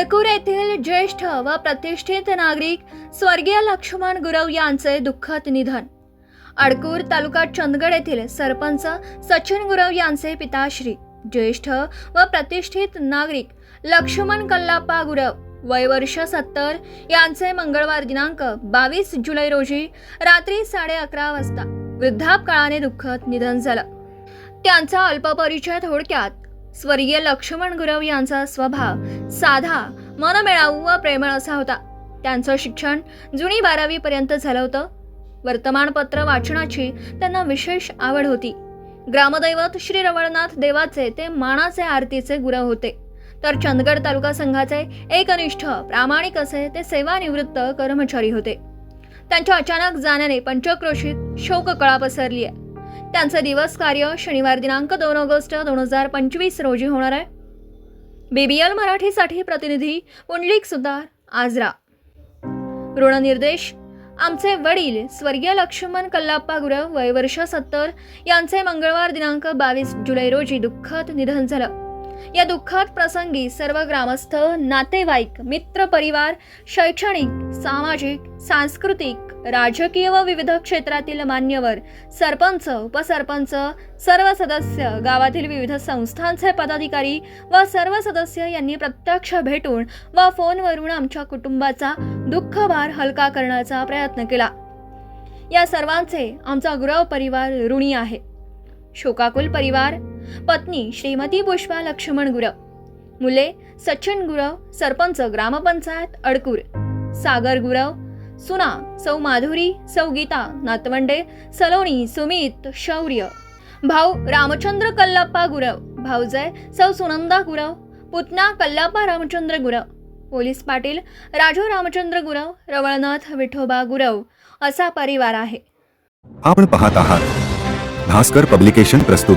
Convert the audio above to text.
अडकूर येथील ज्येष्ठ व प्रतिष्ठित नागरिक स्वर्गीय लक्ष्मण गुरव यांचे दुःखद निधन. अडकूर तालुका चंदगड येथील सरपंच सचिन गुरव यांचे पिताश्री ज्येष्ठ व प्रतिष्ठित नागरिक लक्ष्मण कल्लाप्पा गुरव वय वर्ष सत्तर यांचे मंगळवार दिनांक बावीस जुलै रोजी रात्री साडे अकरा वाजता वृद्धापकाळाने दुःखद निधन झालं. त्यांचा अल्पपरिचय थोडक्यात स्वर्गीय लक्ष्मण गुरव यांचा स्वभाव साधा मनमिळाऊ व प्रेमळ असा होता. त्यांचं शिक्षण जुनी बारावी पर्यंत झालं होतं. वर्तमानपत्र वाचनाची त्यांना विशेष आवड होती. ग्रामदैवत श्री रवळनाथ देवाचे ते मानाचे आरतीचे गुरव होते. तर चंदगड तालुका संघाचे एकनिष्ठ प्रामाणिक असे ते सेवानिवृत्त कर्मचारी होते. त्यांच्या अचानक जाण्याने पंचक्रोशीत शोककळा पसरली आहे त्यांचं दिवस कार्य शनिवार दिनांक दोन ऑगस्ट दोन हजार पंचवीस रोजी होणार आहे. बीबीएल मराठीसाठी प्रतिनिधी पुंडलिक सुतार आजरा. ऋणनिर्देश आमचे वडील स्वर्गीय लक्ष्मण कल्लाप्पा गुरव वय वर्ष सत्तर यांचे मंगळवार दिनांक बावीस जुलै रोजी दुःखद निधन झालं. या दुःखात प्रसंगी सर्व ग्रामस्थ नातेवाईक मित्र परिवार शैक्षणिक सामाजिक सांस्कृतिक राजकीय व विविध क्षेत्रातील मान्यवर सरपंच उपसरपंच सर्व सदस्य गावातील विविध संस्थांचे पदाधिकारी व सर्व सदस्य यांनी प्रत्यक्ष भेटून व फोनवरून आमच्या कुटुंबाचा दुःखभार हलका करण्याचा प्रयत्न केला. या सर्वांचे आमचा गृह परिवार ऋणी आहे. शोकाकुल परिवार पत्नी श्रीमती पुष्पा लक्ष्मण गुरव. मुले सचिन गुरव सरपंच ग्रामपंचायत अडकूर. सागर गुरव सुना सौ माधुरी सौ गीता नातवंडे सलोनी सुमित शौर्य. भाऊ रामचंद्र कल्लाप्पा गुरव. भाऊजय सौ सुनंदा गुरव. पुतना कल्लाप्पा रामचंद्र गुरव. पोलीस पाटील राजू रामचंद्र गुरव रवळनाथ विठोबा गुरव. असा परिवार आहे. आपण पाहत आहात. भास्कर पब्लिकेशन प्रस्तुत.